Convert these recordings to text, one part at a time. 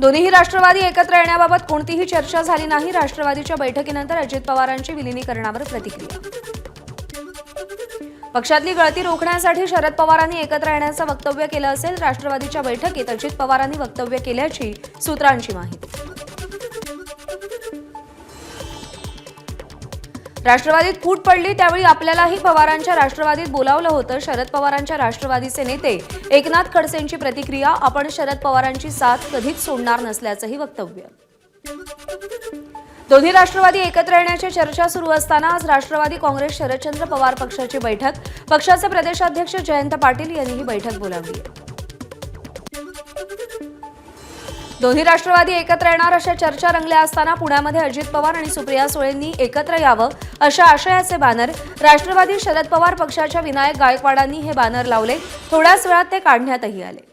दोन्हीही राष्ट्रवादी एकत्र येण्याबाबत कोणतीही चर्चा झाली नाही. राष्ट्रवादीच्या बैठकीनंतर अजित पवारांची विलिनीकरणावर प्रतिक्रिया. पक्षातली गळती रोखण्यासाठी शरद पवारांनी एकत्र येण्याचं वक्तव्य केलं असेल. राष्ट्रवादीच्या बैठकीत अजित पवारांनी वक्तव्य केल्याची सूत्रांची माहिती. राष्ट्रवादीत फूट पडली त्यावेळी आपल्यालाही पवारांच्या राष्ट्रवादीत बोलावलं होतं. शरद पवारांच्या राष्ट्रवादीचे नेते एकनाथ खडसेंची प्रतिक्रिया आपण शरद पवारांची साथ कधीच सोडणार नसल्याचंही वक्तव्य. दोन्ही राष्ट्रवादी एकत्र येण्याची चर्चा सुरू असताना आज राष्ट्रवादी काँग्रेस शरदचंद्र पवार पक्षाची बैठक. पक्षाचे प्रदेशाध्यक्ष जयंत पाटील यांनी ही बैठक बोलावली. दोन्ही राष्ट्रवादी एकत्र येणार अशा चर्चा रंगल्या असताना पुण्यामध्ये अजित पवार आणि सुप्रिया सुळेंनी एकत्र यावं अशा आशयाचे बॅनर राष्ट्रवादी शरद पवार पक्षाच्या विनायक गायकवाडांनी हे बॅनर लावले. थोड्याच वेळात ते काढण्यातही आले.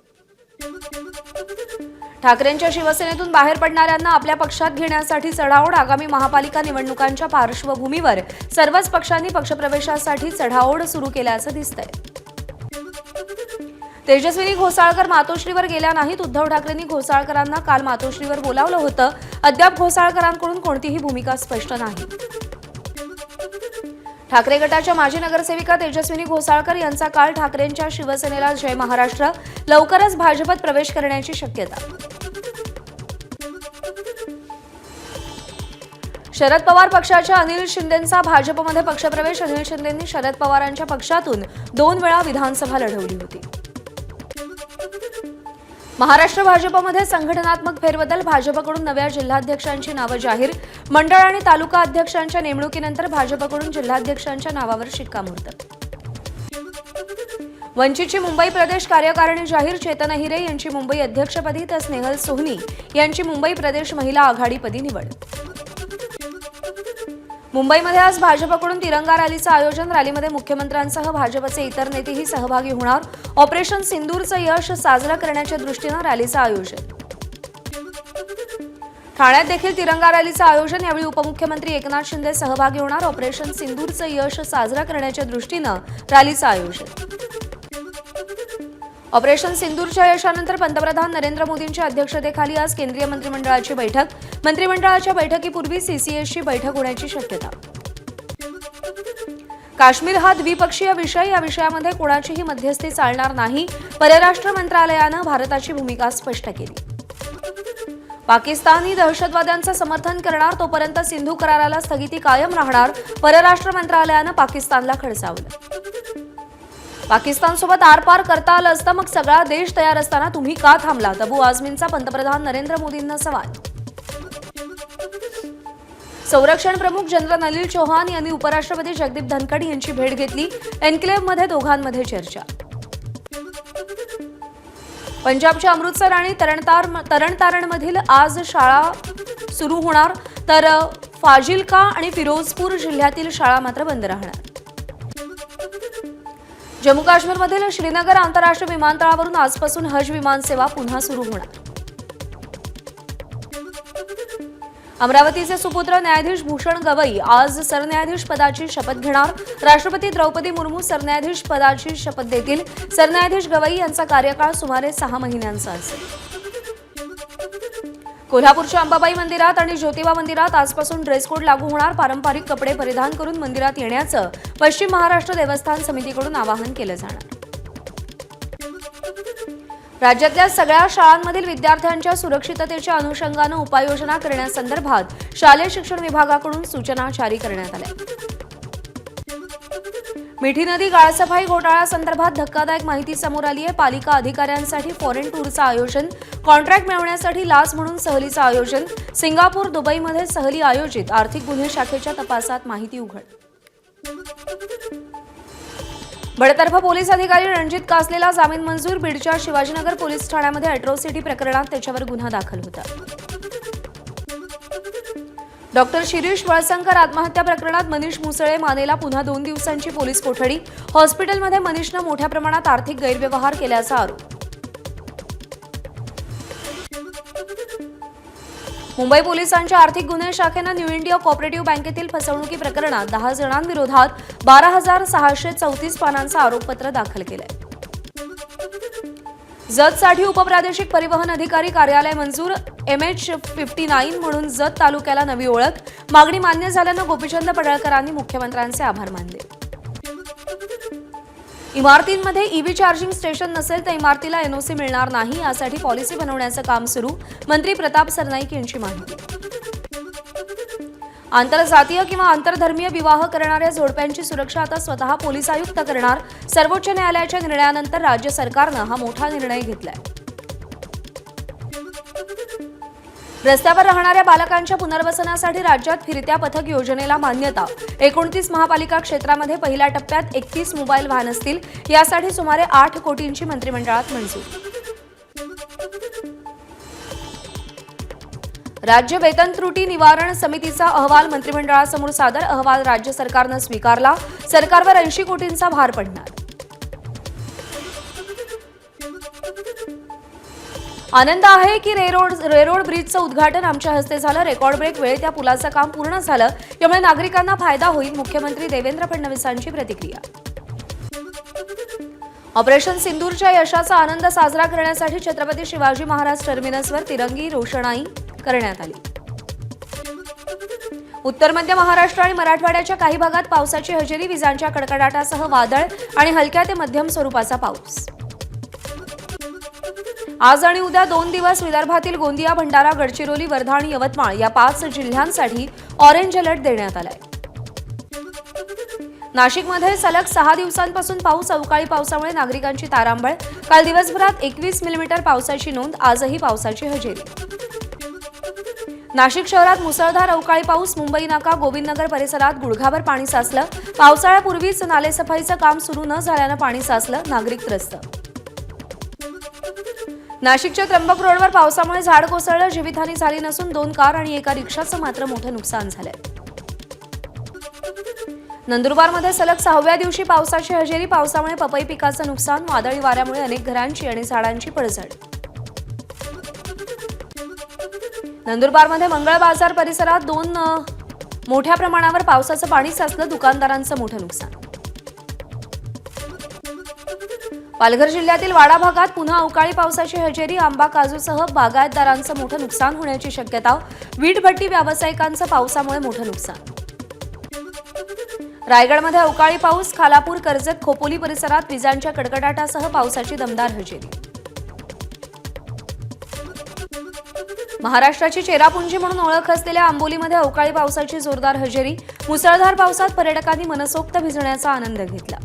ठाकरेंच्या शिवसेनेतून बाहेर पडणाऱ्यांना आपल्या पक्षात घेण्यासाठी चढाओढ आगामी महापालिका निवडणुकांच्या पार्श्वभूमीवर सर्वच पक्षांनी पक्षप्रवेशासाठी चढाओढ सुरू केल्याचं दिसतंय. तेजस्विनी घोसाळकर मातोश्रीवर गेल्या नाहीत. उद्धव ठाकरेंनी घोसाळकरांना काल मातोश्रीवर बोलावलं होतं. अद्याप घोसाळकरांकडून कोणतीही भूमिका स्पष्ट नाही. ठाकरे गटाच्या माजी नगरसेविका तेजस्विनी घोसाळकर यांचा काल ठाकरेंच्या शिवसेनेला जय महाराष्ट्र. लवकरच भाजपत प्रवेश करण्याची शक्यता. शरद पवार पक्षाच्या अनिल शिंदेंचा भाजपमध्ये पक्षप्रवेश. अनिल शिंदेंनी शरद पवारांच्या पक्षातून दोन वेळा विधानसभा लढवली होती. महाराष्ट्र भाजपमध्ये संघटनात्मक फेरबदल भाजपकडून नव्या जिल्हाध्यक्षांची नावं जाहीर. मंडळ आणि तालुका अध्यक्षांच्या नेमणुकीनंतर भाजपकडून जिल्हाध्यक्षांच्या नावावर शिक्कामोर्तब. वंचितची मुंबई प्रदेश कार्यकारिणी जाहीर चेतन हिरे यांची मुंबई अध्यक्षपदी तर स्नेहल सोहनी यांची मुंबई प्रदेश महिला आघाडीपदी निवड. मुंबईमध्ये आज भाजपकडून तिरंगा रॅलीचं आयोजन. रॅलीमध्ये मुख्यमंत्र्यांसह भाजपचे इतर नेतेही सहभागी होणार. ऑपरेशन सिंदूरचं यश साजरं करण्याच्या दृष्टीनं रॅलीचं आयोजन. ठाण्यात देखील तिरंगा रॅलीचं आयोजन. यावेळी उपमुख्यमंत्री एकनाथ शिंदे सहभागी होणार. ऑपरेशन सिंदूरचं यश साजरं करण्याच्या दृष्टीनं रॅलीचं आयोजन. ऑपरेशन सिंदूरच्या यशानंतर पंतप्रधान नरेंद्र मोदींच्या अध्यक्षतेखाली आज केंद्रीय मंत्रिमंडळाची बैठक. मंत्रिमंडळाच्या बैठकीपूर्वी सीसीएसची बैठक होण्याची शक्यता. काश्मीर हा द्विपक्षीय विषय या विषयामध्ये कोणाचीही मध्यस्थी चालणार नाही परराष्ट्र मंत्रालयानं भारताची भूमिका स्पष्ट केली. पाकिस्तानी दहशतवाद्यांचं समर्थन करणार तोपर्यंत सिंधू कराराला स्थगिती कायम राहणार परराष्ट्र मंत्रालयानं पाकिस्तानला खडसावलं. पाकिस्तानसोबत आरपार करता आलं असतं मग सगळा देश तयार असताना तुम्ही का थांबला? अबू आझमींचा पंतप्रधान नरेंद्र मोदींना सवाल. संरक्षण प्रमुख जनरल अनिल चौहान यांनी उपराष्ट्रपती जगदीप धनखड यांची भेट घेतली एन्क्लेव्हमध्ये दोघांमध्ये चर्चा. पंजाबच्या अमृतसर आणि तरणतार तरणतारणमधील आज शाळा सुरू होणार तर फाजिलका आणि फिरोजपूर जिल्ह्यातील शाळा मात्र बंद राहणार. जम्मू काश्मीरमधील श्रीनगर आंतरराष्ट्रीय विमानतळावरून आजपासून हज विमानसेवा पुन्हा सुरू होणार. अमरावतीचे सुपुत्र न्यायाधीश भूषण गवई आज सरन्यायाधीश पदाची शपथ घेणार. राष्ट्रपती द्रौपदी मुर्मू सरन्यायाधीश पदाची शपथ देतील. सरन्यायाधीश गवई यांचा कार्यकाळ सुमारे सहा महिन्यांचा असेल. कोल्हापूरच्या अंबाबाई मंदिरात आणि ज्योतिबा मंदिरात आजपासून ड्रेस कोड लागू होणार. पारंपरिक कपडे परिधान करून मंदिरात येण्याचं पश्चिम महाराष्ट्र देवस्थान समितीकडून आवाहन केलं जाणार. राज्यातल्या सगळ्या शाळांमधील विद्यार्थ्यांच्या सुरक्षिततेच्या अनुषंगानं उपाययोजना करण्यासंदर्भात शालेय शिक्षण विभागाकडून सूचना जारी करण्यात आल्या. मिठी नदी गाळसफाई घोटाळा संदर्भात धक्कादायक माहिती समोर आली आहे. पालिका अधिकाऱ्यांसाठी फॉरेन टूरचं आयोजन कॉन्ट्रॅक्ट मिळवण्यासाठी लाच म्हणून सहलीचं आयोजन सिंगापूर दुबईमध्ये सहली आयोजित आर्थिक गुन्हे शाखेच्या तपासात माहिती उघड. बडतर्फ पोलीस अधिकारी रणजित कासलेला जामीन मंजूर बीडच्या शिवाजीनगर पोलीस ठाण्यामध्ये अॅट्रोसिटी प्रकरणात त्याच्यावर गुन्हा दाखल होता. डॉक्टर शिरीष वळसंकर आत्महत्या प्रकरणात मनीष मुसळे मानेला पुन्हा दोन दिवसांची पोलीस कोठडी. हॉस्पिटलमध्ये मनीषनं मोठ्या प्रमाणात आर्थिक गैरव्यवहार केल्याचा आरोप. मुंबई पोलिसांच्या आर्थिक गुन्हे शाखेनं न्यू इंडिया कॉपरेटिव्ह बँकेतील फसवणुकी प्रकरणात दहा जणांविरोधात बारा हजार सहाशे चौतीस पानांचं आरोपपत्र दाखल केलंय. जतसाठी उपप्रादेशिक परिवहन अधिकारी कार्यालय मंजूर एम एच फिफ्टी नाईन म्हणून जत तालुक्याला नवी ओळख. मागणी मान्य झाल्यानं गोपीचंद पडळकरांनी मुख्यमंत्र्यांचे आभार मानले. इमारतींमध्ये ईव्ही चार्जिंग स्टेशन नसेल तर इमारतीला एनओसी मिळणार नाही यासाठी पॉलिसी बनवण्याचं काम सुरू मंत्री प्रताप सरनाईक यांची माहिती. आंतरजातीय किंवा आंतरधर्मीय विवाह करणाऱ्या जोडप्यांची सुरक्षा आता स्वतः पोलीस आयुक्त करणार. सर्वोच्च न्यायालयाच्या निर्णयानंतर राज्य सरकारनं हा मोठा निर्णय घेतलाय. रस्त्यावर राहणाऱ्या बालकांच्या पुनर्वसनासाठी राज्यात फिरत्या पथक योजनेला मान्यता. एकोणतीस महापालिका क्षेत्रामध्ये पहिल्या टप्प्यात एकतीस मोबाईल व्हॅन असतील. यासाठी सुमारे आठ कोटींची मंत्रिमंडळात मंजूर. राज्य वेतन त्रुटी निवारण समितीचा अहवाल मंत्रिमंडळासमोर सादर. अहवाल राज्य सरकारनं स्वीकारला. सरकारवर ऐंशी कोटींचा भार पडणार. आनंद आहे की रेरोड रेरोड ब्रिजचं उद्घाटन आमच्या हस्ते झालं. रेकॉर्ड ब्रेक वेळेत त्या पुलाचं काम पूर्ण झालं. यामुळे नागरिकांना फायदा होईल. मुख्यमंत्री देवेंद्र फडणवीसांची प्रतिक्रिया. ऑपरेशन सिंदूरच्या यशाचा आनंद साजरा करण्यासाठी छत्रपती शिवाजी महाराज टर्मिनसवर तिरंगी रोषणाई करण्यात आली. उत्तर मध्य महाराष्ट्र आणि मराठवाड्याच्या काही भागात पावसाची हजेरी विजांच्या कडकडाटासह वादळ आणि हलक्या ते मध्यम स्वरूपाचा पाऊस. आज आणि उद्या दोन दिवस विदर्भातील गोंदिया भंडारा गडचिरोली वर्धा आणि यवतमाळ या पाच जिल्ह्यांसाठी ऑरेंज अलर्ट देण्यात आलाय. नाशिकमध्ये सलग सहा दिवसांपासून पाऊस अवकाळी पावसामुळे नागरिकांची तारांबळ. काल दिवसभरात एकवीस मिलीमीटर पावसाची नोंद आजही पावसाची हजेरी. नाशिक शहरात मुसळधार अवकाळी पाऊस मुंबई नाका गोविंदनगर परिसरात गुडघाभर पाणी साचलं. पावसाळ्यापूर्वीच नालेसफाईचं काम सुरू न झाल्यानं पाणी साचलं नागरिक त्रस्त नाशिकच्या त्र्यंबक रोडवर पावसामुळे झाड कोसळलं जीवितहानी झाली नसून दोन कार आणि एका रिक्षाचं मात्र मोठं नुकसान झालंय. नंदुरबारमध्ये सलग सहाव्या दिवशी पावसाची हजेरी पावसामुळे पपई पिकाचं नुकसान वादळी वाऱ्यामुळे अनेक घरांची आणि झाडांची पडझड. नंदुरबारमध्ये मंगळ बाजार परिसरात दोन मोठ्या प्रमाणावर पावसाचं पाणी साचलं दुकानदारांचं मोठं नुकसान. पालघर जिल्ह्यातील वाडा भागात पुन्हा अवकाळी पावसाची हजेरी आंबा काजूसह बागायतदारांचं मोठं नुकसान होण्याची शक्यता वीटभट्टी व्यावसायिकांचं पावसामुळे मोठं नुकसान. रायगडमध्ये अवकाळी पाऊस खालापूर कर्जत खोपोली परिसरात विजांच्या कडकडाटासह पावसाची दमदार हजेरी. महाराष्ट्राची चेरापुंजी म्हणून ओळख असलेल्या आंबोलीमध्ये अवकाळी पावसाची जोरदार हजेरी मुसळधार पावसात पर्यटकांनी मनसोक्त भिजण्याचा आनंद घेतला.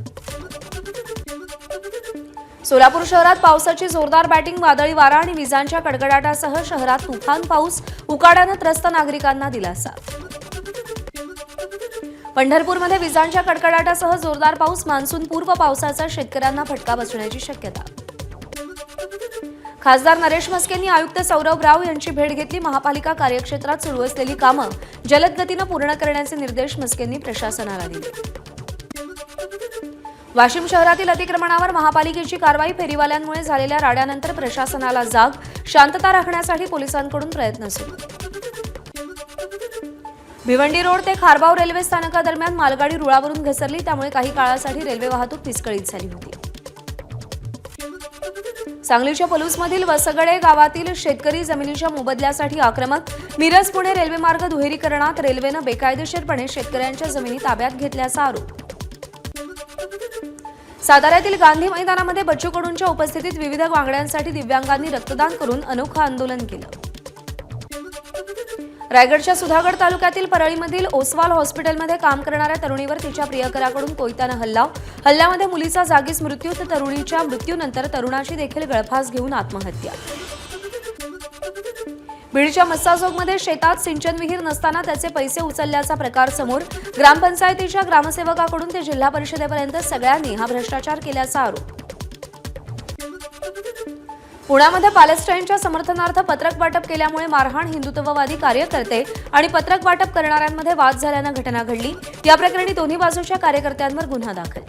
सोलापूर शहरात पावसाची जोरदार बॅटिंग वादळी वारा आणि विजांच्या कडकडाटासह शहरात तुफान पाऊस उकाड्यानं त्रस्त नागरिकांना दिलासा. पंढरपूरमध्ये विजांच्या कडकडाटासह जोरदार पाऊस मान्सून पूर्व पावसाचा शेतकऱ्यांना फटका बसण्याची शक्यता. खासदार नरेश मस्केंनी आयुक्त सौरभ राव यांची भेट घेतली. महापालिका कार्यक्षेत्रात सुरू असलेली कामं जलद गतीनं पूर्ण करण्याचे निर्देश मस्केंनी प्रशासनाला दिले. वाशिम शहरातील अतिक्रमणावर महापालिकेची कारवाई फेरीवाल्यांमुळे झालेल्या राड्यानंतर प्रशासनाला जाग शांतता राखण्यासाठी पोलिसांकडून प्रयत्न सुरू. भिवंडी रोड ते खारबाव रेल्वे स्थानकादरम्यान मालगाडी रुळावरून घसरली त्यामुळे काही काळासाठी रेल्वे वाहतूक विस्कळीत झाली होती. सांगलीच्या पलूसमधील वसगडे गावातील शेतकरी जमिनीच्या मोबदल्यासाठी आक्रमक मिरज पुणे रेल्वेमार्ग दुहेरीकरणात रेल्वेनं बेकायदेशीरपणे शेतकऱ्यांच्या जमिनी ताब्यात घेतल्याचा आरोप. साताऱ्यातील गांधी मैदानामध्ये बच्चू कडूंच्या उपस्थितीत विविध मागण्यांसाठी दिव्यांगांनी रक्तदान करून अनोखं आंदोलन केलं. रायगडच्या सुधागड तालुक्यातील परळीमधील ओसवाल हॉस्पिटलमध्ये काम करणाऱ्या तरुणीवर तिच्या प्रियकराकडून कोयत्यानं हल्ला. हल्ल्यामध्ये मुलीचा जागीच मृत्यू तर तरुणीच्या मृत्यूनंतर तरुणाची देखील गळफास घेऊन आत्महत्या. बीडच्या मस्साजोगमध्ये शेतात सिंचन विहीर नसताना त्याचे पैसे उचलल्याचा प्रकार समोर ग्रामपंचायतीच्या ग्रामसेवकाकडून ते जिल्हा परिषदेपर्यंत सगळ्यांनी हा भ्रष्टाचार केल्याचा आरोप. पुण्यामध्ये पॅलेस्टाईनच्या समर्थनार्थ पत्रक वाटप केल्यामुळे मारहाण हिंदुत्ववादी कार्यकर्ते आणि पत्रक वाटप करणाऱ्यांमध्ये वाद झाल्यानं घटना घडली. या प्रकरणी दोन्ही बाजूच्या कार्यकर्त्यांवर गुन्हा दाखल.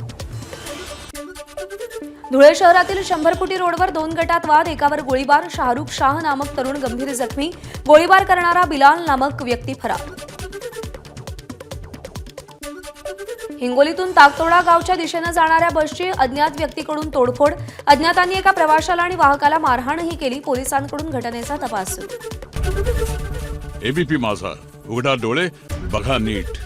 धुळे शहरातील शंभर फुटी रोडवर दोन गटात वाद एकावर गोळीबार शाहरुख शाह नामक तरुण गंभीर जखमी गोळीबार करणारा बिलाल नामक व्यक्ती फरार. हिंगोलीतून ताकतोडा गावच्या दिशेनं जाणाऱ्या बसची अज्ञात व्यक्तीकडून तोडफोड अज्ञातांनी एका प्रवाशाला आणि वाहकाला मारहाणही केली पोलिसांकडून घटनेचा तपास सुरू. एबीपी माझा उघडा डोळे बघा नीट.